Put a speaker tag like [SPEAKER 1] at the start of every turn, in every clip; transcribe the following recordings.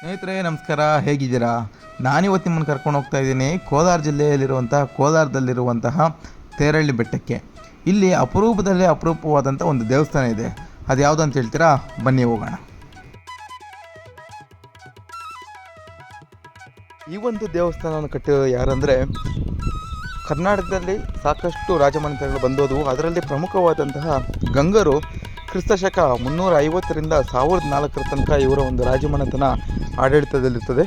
[SPEAKER 1] ಸ್ನೇಹಿತರೆ, ನಮಸ್ಕಾರ. ಹೇಗಿದ್ದೀರಾ? ನಾನಿವತ್ತು ನಿಮ್ಮನ್ನು ಕರ್ಕೊಂಡು ಹೋಗ್ತಾ ಇದ್ದೀನಿ. ಕೋಲಾರ ಜಿಲ್ಲೆಯಲ್ಲಿರುವಂತಹ ಕೋಲಾರದಲ್ಲಿರುವಂತಹ ತೇರಳ್ಳಿ ಬೆಟ್ಟಕ್ಕೆ. ಇಲ್ಲಿ ಅಪರೂಪದಲ್ಲೇ ಅಪರೂಪವಾದಂಥ ಒಂದು ದೇವಸ್ಥಾನ ಇದೆ. ಅದು ಯಾವುದು ಅಂತ ಹೇಳ್ತೀರಾ? ಬನ್ನಿ ಹೋಗೋಣ. ಈ ಒಂದು ದೇವಸ್ಥಾನವನ್ನು ಕಟ್ಟಿರೋ ಯಾರಂದರೆ ಕರ್ನಾಟಕದಲ್ಲಿ ಸಾಕಷ್ಟು ರಾಜಮನೆತನಗಳು ಬಂದೋದವು. ಅದರಲ್ಲಿ ಪ್ರಮುಖವಾದಂತಹ ಗಂಗರು ಕ್ರಿಸ್ತಶಕ ಮುನ್ನೂರ ಐವತ್ತರಿಂದ ಸಾವಿರದ ನಾಲ್ಕರ ತನಕ ಇವರ ಒಂದು ರಾಜಮನೆತನ ಆಡಳಿತದಲ್ಲಿರ್ತದೆ.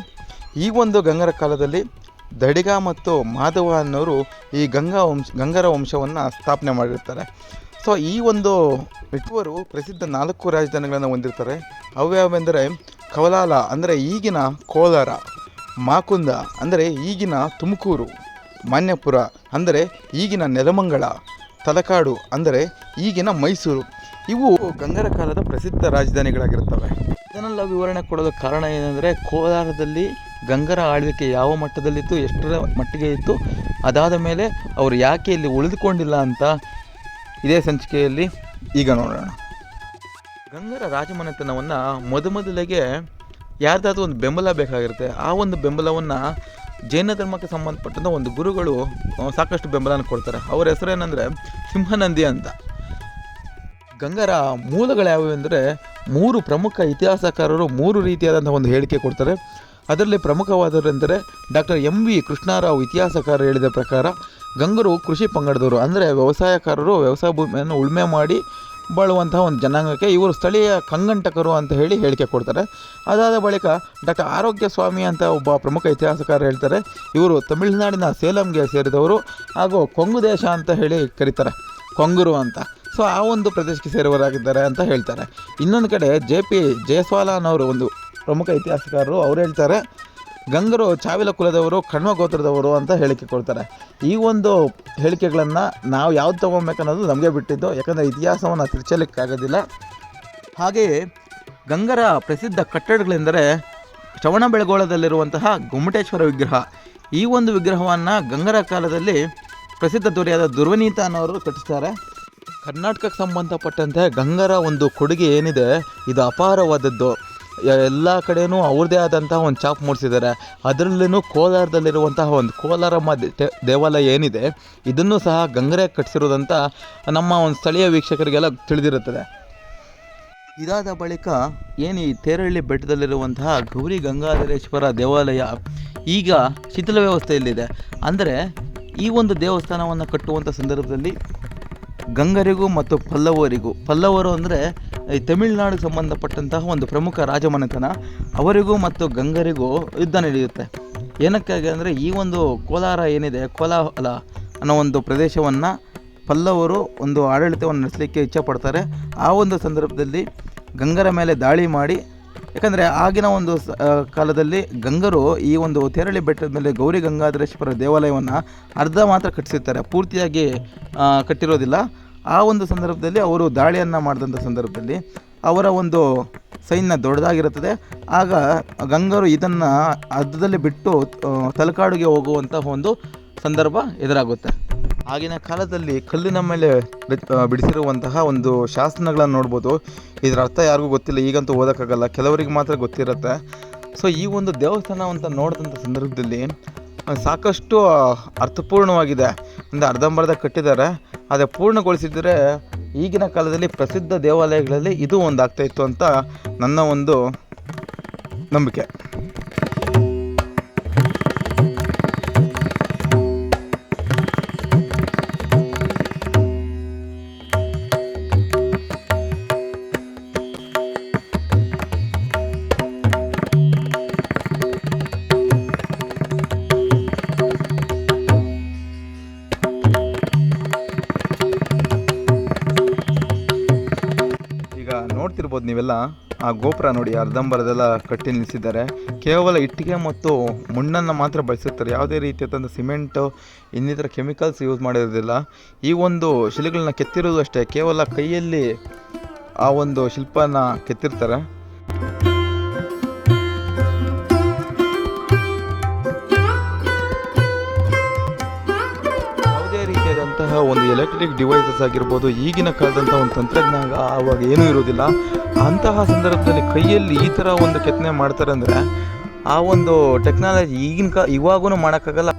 [SPEAKER 1] ಈ ಒಂದು ಗಂಗರ ಕಾಲದಲ್ಲಿ ದಡಿಗ ಮತ್ತು ಮಾಧವ ಅನ್ನೋರು ಈ ಗಂಗಾ ವಂಶ, ಗಂಗರ ವಂಶವನ್ನು ಸ್ಥಾಪನೆ ಮಾಡಿರ್ತಾರೆ. ಸೊ ಈ ಒಂದು ಇಟ್ಟವರು ಪ್ರಸಿದ್ಧ ನಾಲ್ಕು ರಾಜಧಾನಿಗಳನ್ನು ಹೊಂದಿರ್ತಾರೆ. ಅವ್ಯಾವೆಂದರೆ ಕವಲಾಲ, ಅಂದರೆ ಈಗಿನ ಕೋಲಾರ. ಮಾಕುಂದ ಅಂದರೆ ಈಗಿನ ತುಮಕೂರು, ಮಾನ್ಯಪುರ ಅಂದರೆ ಈಗಿನ ನೆಲಮಂಗಲ, ತಲಕಾಡು ಅಂದರೆ ಈಗಿನ ಮೈಸೂರು. ಇವು ಗಂಗರ ಕಾಲದ ಪ್ರಸಿದ್ಧ ರಾಜಧಾನಿಗಳಾಗಿರ್ತವೆ ಇದನ್ನೆಲ್ಲ ವಿವರಣೆ ಕೊಡಲು ಕಾರಣ ಏನಂದರೆ ಕೋಲಾರದಲ್ಲಿ ಗಂಗರ ಆಳ್ವಿಕೆ ಯಾವ ಮಟ್ಟದಲ್ಲಿತ್ತು, ಎಷ್ಟರ ಮಟ್ಟಿಗೆ ಇತ್ತು, ಅದಾದ ಮೇಲೆ ಅವರು ಯಾಕೆ ಇಲ್ಲಿ ಉಳಿದುಕೊಂಡಿಲ್ಲ ಅಂತ ಇದೇ ಸಂಚಿಕೆಯಲ್ಲಿ ಈಗ ನೋಡೋಣ. ಗಂಗರ ರಾಜಮನೆತನವನ್ನು ಮೊದಮೊದಲಿಗೆ ಯಾರ್ದಾದ್ರೂ ಒಂದು ಬೆಂಬಲ ಬೇಕಾಗಿರುತ್ತೆ, ಆ ಒಂದು ಬೆಂಬಲವನ್ನು ಜೈನ ಧರ್ಮಕ್ಕೆ ಸಂಬಂಧಪಟ್ಟಂಥ ಒಂದು ಗುರುಗಳು ಸಾಕಷ್ಟು ಬೆಂಬಲನ ಕೊಡ್ತಾರೆ. ಅವರ ಹೆಸರೇನೆಂದರೆ ಸಿಂಹನಂದಿ ಅಂತ. ಗಂಗರ ಮೂಲಗಳು ಅಂದರೆ ಮೂರು ಪ್ರಮುಖ ಇತಿಹಾಸಕಾರರು ಮೂರು ರೀತಿಯಾದಂಥ ಒಂದು ಹೇಳಿಕೆ ಕೊಡ್ತಾರೆ. ಅದರಲ್ಲಿ ಪ್ರಮುಖವಾದರೆಂದರೆ ಡಾಕ್ಟರ್ ಎಂ ವಿ ಕೃಷ್ಣಾರಾವ್ ಇತಿಹಾಸಕಾರ ಹೇಳಿದ ಪ್ರಕಾರ ಗಂಗರು ಕೃಷಿ ಪಂಗಡದವರು. ಅಂದರೆ ವ್ಯವಸಾಯಕಾರರು ವ್ಯವಸಾಯ ಭೂಮಿಯನ್ನು ಉಳುಮೆ ಮಾಡಿ ಬಾಳುವಂತಹ ಒಂದು ಜನಾಂಗಕ್ಕೆ ಇವರು ಸ್ಥಳೀಯ ಕಂಗಂಟಕರು ಅಂತ ಹೇಳಿ ಹೇಳಿಕೆ ಕೊಡ್ತಾರೆ. ಅದಾದ ಬಳಿಕ ಡಾಕ್ಟರ್ ಆರೋಗ್ಯ ಸ್ವಾಮಿ ಅಂತ ಒಬ್ಬ ಪ್ರಮುಖ ಇತಿಹಾಸಕಾರ ಹೇಳ್ತಾರೆ. ಇವರು ತಮಿಳುನಾಡಿನ ಸೇಲಂಗೆ ಸೇರಿದವರು ಹಾಗೂ ಕೊಂಗು ದೇಶ ಅಂತ ಹೇಳಿ ಕರೀತಾರೆ. ಕೊಂಗುರು ಅಂತ. ಸೊ, ಆ ಒಂದು ಪ್ರದೇಶಕ್ಕೆ ಸೇರುವರಾಗಿದ್ದಾರೆ ಅಂತ ಹೇಳ್ತಾರೆ. ಇನ್ನೊಂದು ಕಡೆ ಜೆ ಪಿ ಜಯಸ್ವಾಲ ಅನ್ನೋರು ಒಂದು ಪ್ರಮುಖ ಇತಿಹಾಸಕಾರರು ಅವ್ರು ಹೇಳ್ತಾರೆ. ಗಂಗರು ಚಾವಿಲ ಕುಲದವರು, ಕಣ್ವ ಗೋತ್ರದವರು ಅಂತ ಹೇಳಿಕೆ ಕೊಡ್ತಾರೆ. ಈ ಒಂದು ಹೇಳಿಕೆಗಳನ್ನು ನಾವು ಯಾವ್ದು ತೊಗೊಬೇಕನ್ನೋದು ನಮಗೆ ಬಿಟ್ಟಿದ್ದು. ಯಾಕಂದರೆ ಇತಿಹಾಸವನ್ನು ತಿರ್ಚಲಿಕ್ಕಾಗೋದಿಲ್ಲ ಹಾಗೆಯೇ ಗಂಗರ ಪ್ರಸಿದ್ಧ ಕಟ್ಟಡಗಳೆಂದರೆ ಶ್ರವಣಬೆಳಗೊಳದಲ್ಲಿರುವಂತಹ ಗೊಮ್ಮಟೇಶ್ವರ ವಿಗ್ರಹ. ಈ ಒಂದು ವಿಗ್ರಹವನ್ನು ಗಂಗರ ಕಾಲದಲ್ಲಿ ಪ್ರಸಿದ್ಧ ದೊರೆಯಾದ ದುರ್ವನೀತ ಅನ್ನೋರು ಕಟ್ಟಿಸ್ತಾರೆ. ಕರ್ನಾಟಕಕ್ಕೆ ಸಂಬಂಧಪಟ್ಟಂತೆ ಗಂಗರ ಒಂದು ಕೊಡುಗೆ ಏನಿದೆ, ಇದು ಅಪಾರವಾದದ್ದು. ಎಲ್ಲ ಕಡೆಯೂ ಅವ್ರದ್ದೇ ಆದಂತಹ ಒಂದು ಚಾಪ್ ಮೂಡಿಸಿದ್ದಾರೆ. ಅದರಲ್ಲೂ ಕೋಲಾರದಲ್ಲಿರುವಂತಹ ಒಂದು ಕೋಲಾರಮ್ಮ ದೇವಾಲಯ ಏನಿದೆ, ಇದನ್ನು ಸಹ ಗಂಗರೆ ಕಟ್ಟಿಸಿರೋದಂತ ನಮ್ಮ ಒಂದು ಸ್ಥಳೀಯ ವೀಕ್ಷಕರಿಗೆಲ್ಲ ತಿಳಿದಿರುತ್ತದೆ. ಇದಾದ ಬಳಿಕ ಏನು ಈ ತೇರಳ್ಳಿ ಬೆಟ್ಟದಲ್ಲಿರುವಂತಹ ಗೌರಿ ಗಂಗಾಧರೇಶ್ವರ ದೇವಾಲಯ ಈಗ ಶಿಥಿಲ ವ್ಯವಸ್ಥೆಯಲ್ಲಿದೆ. ಅಂದರೆ ಈ ಒಂದು ದೇವಸ್ಥಾನವನ್ನು ಕಟ್ಟುವಂಥ ಸಂದರ್ಭದಲ್ಲಿ ಗಂಗರಿಗೂ ಮತ್ತು ಪಲ್ಲವರಿಗೂ. ಪಲ್ಲವರು ಅಂದರೆ ಈ ತಮಿಳುನಾಡಿಗೆ ಸಂಬಂಧಪಟ್ಟಂತಹ ಒಂದು ಪ್ರಮುಖ ರಾಜಮನೆತನ. ಅವರಿಗೂ ಮತ್ತು ಗಂಗರಿಗೂ ಯುದ್ಧ ನಡೆಯುತ್ತೆ. ಏನಕ್ಕಾಗಿ ಅಂದರೆ ಈ ಒಂದು ಕೋಲಾರ ಏನಿದೆ ಕೋಲಾಹಲ ಅನ್ನೋ ಒಂದು ಪ್ರದೇಶವನ್ನು ಪಲ್ಲವರು ಒಂದು ಆಡಳಿತವನ್ನು ನಡೆಸಲಿಕ್ಕೆ ಇಚ್ಛೆ ಪಡ್ತಾರೆ. ಆ ಒಂದು ಸಂದರ್ಭದಲ್ಲಿ ಗಂಗರ ಮೇಲೆ ದಾಳಿ ಮಾಡಿ ಯಾಕಂದರೆ ಆಗಿನ ಒಂದು ಕಾಲದಲ್ಲಿ ಗಂಗರು ಈ ಒಂದು ತೆರಳಿ ಬೆಟ್ಟದ ಮೇಲೆ ಗೌರಿ ಗಂಗಾಧರೇಶ್ವರ ದೇವಾಲಯವನ್ನು ಅರ್ಧ ಮಾತ್ರ ಕಟ್ಟಿಸಿರ್ತಾರೆ. ಪೂರ್ತಿಯಾಗಿ ಕಟ್ಟಿರೋದಿಲ್ಲ. ಆ ಒಂದು ಸಂದರ್ಭದಲ್ಲಿ ಅವರು ದಾಳಿಯನ್ನು ಮಾಡಿದಂಥ ಸಂದರ್ಭದಲ್ಲಿ ಅವರ ಒಂದು ಸೈನ್ಯ ದೊಡ್ಡದಾಗಿರುತ್ತದೆ. ಆಗ ಗಂಗರು ಇದನ್ನು ಅರ್ಧದಲ್ಲಿ ಬಿಟ್ಟು ತಲಕಾಡುಗೆ ಹೋಗುವಂತಹ ಒಂದು ಸಂದರ್ಭ ಎದುರಾಗುತ್ತೆ. ಆಗಿನ ಕಾಲದಲ್ಲಿ ಕಲ್ಲಿನ ಮೇಲೆ ಬಿಡಿಸಿರುವಂತಹ ಒಂದು ಶಾಸನಗಳನ್ನು ನೋಡ್ಬೋದು. ಇದರ ಅರ್ಥ ಯಾರಿಗೂ ಗೊತ್ತಿಲ್ಲ, ಈಗಂತೂ ಓದೋಕ್ಕಾಗಲ್ಲ, ಕೆಲವರಿಗೆ ಮಾತ್ರ ಗೊತ್ತಿರುತ್ತೆ. ಸೊ ಈ ಒಂದು ದೇವಸ್ಥಾನ ಅಂತ ನೋಡಿದಂಥ ಸಂದರ್ಭದಲ್ಲಿ ಸಾಕಷ್ಟು ಅರ್ಥಪೂರ್ಣವಾಗಿದೆ. ಅಂದರೆ ಅರ್ಧಂಬರ್ಧ ಕಟ್ಟಿದ್ದಾರೆ. ಅದೇ ಪೂರ್ಣಗೊಳಿಸಿದರೆ ಈಗಿನ ಕಾಲದಲ್ಲಿ ಪ್ರಸಿದ್ಧ ದೇವಾಲಯಗಳಲ್ಲಿ ಇದು ಒಂದು ಆಗ್ತಾಯಿತ್ತು ಅಂತ ನನ್ನ ಒಂದು ನಂಬಿಕೆ. ಈಗ ನೋಡ್ತಿರ್ಬೋದು ನೀವೆಲ್ಲ. ಆ ಗೋಪುರ ನೋಡಿ ಅರ್ಧಂಬರದೆಲ್ಲ ಕಟ್ಟಿ ನಿಲ್ಲಿಸಿದ್ದಾರೆ. ಕೇವಲ ಇಟ್ಟಿಗೆ ಮತ್ತು ಮಣ್ಣನ್ನು ಮಾತ್ರ ಬಳಸಿರ್ತಾರೆ ಯಾವುದೇ ರೀತಿಯಾದಂಥ ಸಿಮೆಂಟು, ಇನ್ನಿತರ ಕೆಮಿಕಲ್ಸ್ ಯೂಸ್ ಮಾಡಿರೋದಿಲ್ಲ. ಈ ಒಂದು ಶಿಲೆಗಳನ್ನ ಕೆತ್ತಿರೋದು ಅಷ್ಟೇ. ಕೇವಲ ಕೈಯಲ್ಲಿ ಆ ಒಂದು ಶಿಲ್ಪನ ಕೆತ್ತಿರ್ತಾರೆ. ಇರುವಂತಹ ಒಂದು ಎಲೆಕ್ಟ್ರಿಕ್ ಡಿವೈಸಸ್ ಆಗಿರ್ಬೋದು, ಈಗಿನ ಕಾಲದಂಥ ಒಂದು ತಂತ್ರಜ್ಞಾನ ಆವಾಗ ಏನೂ ಇರೋದಿಲ್ಲ ಅಂತಹ ಸಂದರ್ಭದಲ್ಲಿ ಕೈಯಲ್ಲಿ ಈ ಥರ ಒಂದು ಕೆತ್ತನೆ ಮಾಡ್ತಾರೆ ಅಂದರೆ, ಆ ಒಂದು ಟೆಕ್ನಾಲಜಿ ಈಗಿನ ಕಾ ಇವಾಗೂ ಮಾಡೋಕ್ಕಾಗಲ್ಲ.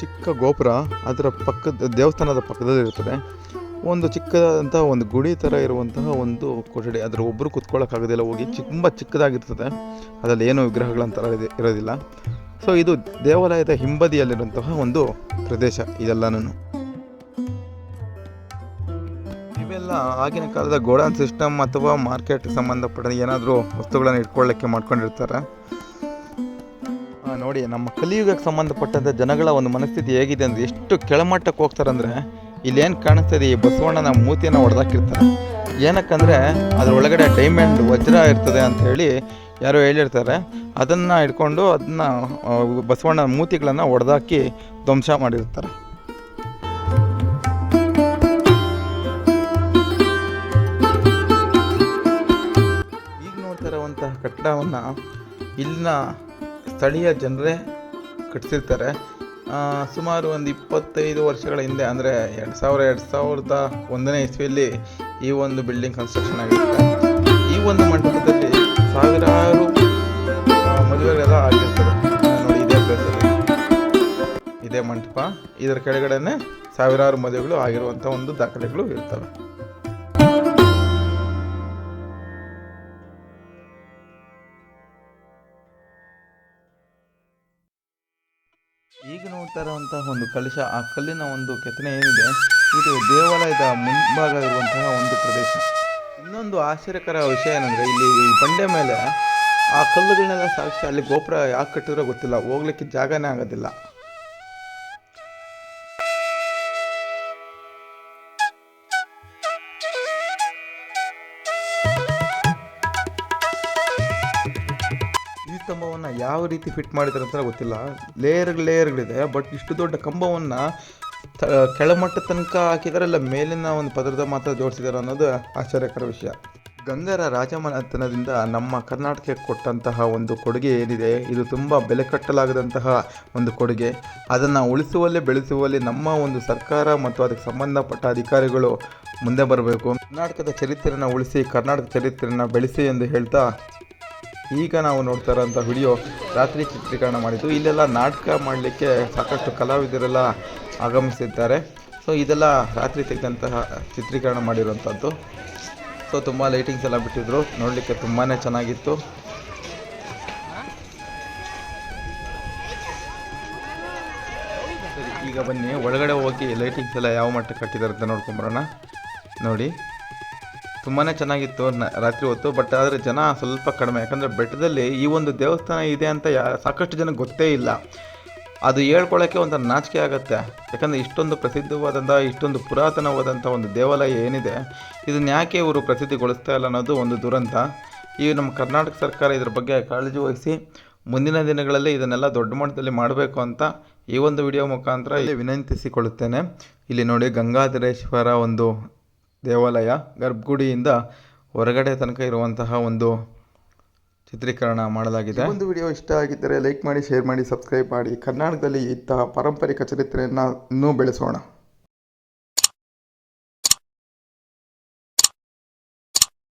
[SPEAKER 1] ಚಿಕ್ಕ ಗೋಪುರ, ಅದರ ಪಕ್ಕದ, ದೇವಸ್ಥಾನದ ಪಕ್ಕದಲ್ಲಿ ಇರ್ತದೆ ಒಂದು ಚಿಕ್ಕದಾದಂಥ ಒಂದು ಗುಡಿ ಥರ ಇರುವಂತಹ ಒಂದು ಕೊಠಡಿ. ಅದರ ಒಬ್ಬರು ಕುತ್ಕೊಳ್ಳೋಕ್ಕಾಗೋದಿಲ್ಲ ಹೋಗಿ ತುಂಬ ಚಿಕ್ಕದಾಗಿರ್ತದೆ. ಅದರಲ್ಲಿ ಏನೂ ವಿಗ್ರಹಗಳಂತರ ಇದೆ- ಇರೋದಿಲ್ಲ. ಸೊ ಇದು ದೇವಾಲಯದ ಹಿಂಬದಿಯಲ್ಲಿರುವಂತಹ ಒಂದು ಪ್ರದೇಶ ಇದೆಲ್ಲನೂ ಇವೆಲ್ಲ ಆಗಿನ ಕಾಲದ ಗೋಡಾನ್ ಸಿಸ್ಟಮ್ ಅಥವಾ ಮಾರ್ಕೆಟ್ ಸಂಬಂಧಪಟ್ಟ ಏನಾದರೂ ವಸ್ತುಗಳನ್ನು ಇಟ್ಕೊಳ್ಳೋಕ್ಕೆ ಮಾಡ್ಕೊಂಡಿರ್ತಾರೆ? ನೋಡಿ ನಮ್ಮ ಕಲಿಯುಗಕ್ಕೆ ಸಂಬಂಧಪಟ್ಟಂಥ ಜನಗಳ ಒಂದು ಮನಸ್ಥಿತಿ ಹೇಗಿದೆ ಅಂದರೆ ಎಷ್ಟು ಕೆಳಮಟ್ಟಕ್ಕೆ ಹೋಗ್ತಾರೆ ಅಂದರೆ ಇಲ್ಲೇನು ಕಾಣಿಸ್ತದೆ ಈ ಬಸವಣ್ಣನ ಮೂತಿಯನ್ನು ಹೊಡೆದಾಕಿರ್ತಾರೆ ಏನಕ್ಕಂದರೆ ಅದ್ರ ಒಳಗಡೆ ಡೈಮಂಡ್ ವಜ್ರ ಇರ್ತದೆ ಅಂತ ಹೇಳಿ ಯಾರೋ ಹೇಳಿರ್ತಾರೆ. ಅದನ್ನು ಇಟ್ಕೊಂಡು ಅದನ್ನ ಬಸವಣ್ಣನ ಮೂತಿಗಳನ್ನು ಹೊಡೆದಾಕಿ ಧ್ವಂಸ ಮಾಡಿರ್ತಾರೆ. ಈಗ ನೋಡ್ತಾ ಕಟ್ಟಡವನ್ನು ಇಲ್ಲಿನ ಸ್ಥಳೀಯ ಜನರೇ ಕಟ್ಟಿಸಿರ್ತಾರೆ. ಸುಮಾರು ಒಂದು ಇಪ್ಪತ್ತೈದು ವರ್ಷಗಳ ಹಿಂದೆ, ಅಂದರೆ ಎರಡು ಸಾವಿರ, ಎರಡು ಸಾವಿರದ ಒಂದನೇ ಇಸ್ವಿಯಲ್ಲಿ ಈ ಒಂದು ಬಿಲ್ಡಿಂಗ್ ಕನ್ಸ್ಟ್ರಕ್ಷನ್ ಆಗಿರುತ್ತೆ. ಈ ಒಂದು ಮಂಟಪದಲ್ಲಿ ಸಾವಿರಾರು ಮದುವೆಗಳೆಲ್ಲ ಆಗಿರ್ತದೆ ಇದೇ ಪ್ಲೇಸಲ್ಲಿ ಇದೇ ಮಂಟಪ. ಇದರ ಕೆಳಗಡೆನೆ ಸಾವಿರಾರು ಮದುವೆಗಳು ಆಗಿರುವಂಥ ಒಂದು ದಾಖಲೆಗಳು ಇರ್ತವೆ. ಈಗ ನೋಡ್ತಾ ಇರುವಂತಹ ಒಂದು ಕಲಶ, ಆ ಕಲ್ಲಿನ ಒಂದು ಕೆತ್ತನೆ ಏನಿದೆ, ಇದು ದೇವಾಲಯದ ಮುಂಭಾಗ ಇರುವಂತಹ ಒಂದು ಪ್ರದೇಶ. ಇನ್ನೊಂದು ಆಶ್ಚರ್ಯಕರ ವಿಷಯ ಏನಂದ್ರೆ, ಇಲ್ಲಿ ಈ ಬಂಡೆ ಮೇಲೆ ಆ ಕಲ್ಲುಗಳನ್ನೆಲ್ಲ ಸಾಗಿಸಿ ಅಲ್ಲಿ ಗೋಪುರ ಯಾಕೆ ಕಟ್ಟಿದ್ರೋ ಗೊತ್ತಿಲ್ಲ. ಹೋಗ್ಲಿಕ್ಕೆ ಜಾಗನೇ ಆಗೋದಿಲ್ಲ. ಕಂಬವನ್ನು ಯಾವ ರೀತಿ ಫಿಟ್ ಮಾಡಿದ್ದಾರೆ ಅಂತ ಗೊತ್ತಿಲ್ಲ. ಲೇಯರ್ ಲೇಯರ್ಗಳಿದೆ ಬಟ್ ಇಷ್ಟು ದೊಡ್ಡ ಕಂಬವನ್ನು ಕೆಳಮಟ್ಟ ತನಕ ಹಾಕಿದ್ದಾರೆ ಮೇಲಿನ ಒಂದು ಪದರದ ಮಾತ್ರ ಜೋಡಿಸಿದ್ದಾರೆ ಅನ್ನೋದು ಆಶ್ಚರ್ಯಕರ ವಿಷಯ. ಗಂಗರ ರಾಜಮನೆತನದಿಂದ ನಮ್ಮ ಕರ್ನಾಟಕಕ್ಕೆ ಕೊಟ್ಟಂತಹ ಒಂದು ಕೊಡುಗೆ ಏನಿದೆ, ಇದು ತುಂಬ ಬೆಲೆ ಕಟ್ಟಲಾಗದಂತಹ ಒಂದು ಕೊಡುಗೆ. ಅದನ್ನು ಉಳಿಸುವಲ್ಲಿ, ಬೆಳೆಸುವಲ್ಲಿ ನಮ್ಮ ಒಂದು ಸರ್ಕಾರ ಮತ್ತು ಅದಕ್ಕೆ ಸಂಬಂಧಪಟ್ಟ ಅಧಿಕಾರಿಗಳು ಮುಂದೆ ಬರಬೇಕು. ಕರ್ನಾಟಕದ ಚರಿತ್ರೆಯನ್ನು ಉಳಿಸಿ, ಕರ್ನಾಟಕ ಚರಿತ್ರೆಯನ್ನು ಬೆಳೆಸಿ ಎಂದು ಹೇಳ್ತಾ ಈಗ ನಾವು ನೋಡ್ತಾ ಇರೋಂಥ ವಿಡಿಯೋ ರಾತ್ರಿ ಚಿತ್ರೀಕರಣ ಮಾಡಿದ್ದು. ಇಲ್ಲೆಲ್ಲ ನಾಟಕ ಮಾಡಲಿಕ್ಕೆ ಸಾಕಷ್ಟು ಕಲಾವಿದರೆಲ್ಲ ಆಗಮಿಸಿದ್ದಾರೆ. ಸೊ ಇದೆಲ್ಲ ರಾತ್ರಿ ತೆಗೆದಂತಹ ಚಿತ್ರೀಕರಣ ಮಾಡಿರುವಂಥದ್ದು. ಸೊ ತುಂಬ ಲೈಟಿಂಗ್ಸ್ ಎಲ್ಲ ಬಿಟ್ಟಿದ್ರು. ನೋಡಲಿಕ್ಕೆ ತುಂಬಾ ಚೆನ್ನಾಗಿತ್ತು. ಈಗ ಬನ್ನಿ. ಒಳಗಡೆ ಹೋಗಿ ಲೈಟಿಂಗ್ಸ್ ಎಲ್ಲ ಯಾವ ಮಟ್ಟಕ್ಕೆ ಕಟ್ಟಿದಾರೆ ಅಂತ ನೋಡ್ಕೊಂಬರೋಣ. ನೋಡಿ. ತುಂಬಾ ಚೆನ್ನಾಗಿತ್ತು ರಾತ್ರಿ ಹೊತ್ತು ಬಟ್ ಆದರೆ ಜನ ಸ್ವಲ್ಪ ಕಡಿಮೆ. ಯಾಕಂದರೆ ಬೆಟ್ಟದಲ್ಲಿ ಈ ಒಂದು ದೇವಸ್ಥಾನ ಇದೆ ಅಂತ ಯಾ, ಸಾಕಷ್ಟು ಜನಕ್ಕೆ ಗೊತ್ತೇ ಇಲ್ಲ. ಅದು ಹೇಳ್ಕೊಳ್ಳೋಕ್ಕೆ ಒಂಥರ ನಾಚಿಕೆ ಆಗುತ್ತೆ. ಯಾಕಂದರೆ ಇಷ್ಟೊಂದು ಪ್ರಸಿದ್ಧವಾದಂಥ ಇಷ್ಟೊಂದು ಪುರಾತನವಾದಂಥ ಒಂದು ದೇವಾಲಯ ಏನಿದೆ, ಇದನ್ನ ಯಾಕೆ ಇವರು ಪ್ರಸಿದ್ಧಿಗೊಳಿಸ್ತಾ ಇಲ್ಲ ಅನ್ನೋದು ಒಂದು ದುರಂತ. ಈ ನಮ್ಮ ಕರ್ನಾಟಕ ಸರ್ಕಾರ ಇದರ ಬಗ್ಗೆ ಕಾಳಜಿ ವಹಿಸಿ ಮುಂದಿನ ದಿನಗಳಲ್ಲಿ ಇದನ್ನೆಲ್ಲ ದೊಡ್ಡ ಮಟ್ಟದಲ್ಲಿ ಮಾಡಬೇಕು ಅಂತ ಈ ಒಂದು ವಿಡಿಯೋ ಮುಖಾಂತರ ಇಲ್ಲಿ ವಿನಂತಿಸಿಕೊಳ್ಳುತ್ತೇನೆ. ಇಲ್ಲಿ ನೋಡಿ ಗಂಗಾಧರೇಶ್ವರ ಒಂದು ದೇವಾಲಯ ಗರ್ಭಗುಡಿಯಿಂದ ಹೊರಗಡೆ ತನಕ ಇರುವಂತಹ ಒಂದು ಚಿತ್ರೀಕರಣ ಮಾಡಲಾಗಿದೆ. ಒಂದು ವಿಡಿಯೋ ಇಷ್ಟ ಆಗಿದ್ದರೆ ಲೈಕ್ ಮಾಡಿ, ಶೇರ್ ಮಾಡಿ, ಸಬ್ಸ್ಕ್ರೈಬ್ ಮಾಡಿ. ಕರ್ನಾಟಕದಲ್ಲಿ ಇಂತಹ ಪಾರಂಪರಿಕ ಚರಿತ್ರೆಯನ್ನು ಇನ್ನೂ ಬೆಳೆಸೋಣ.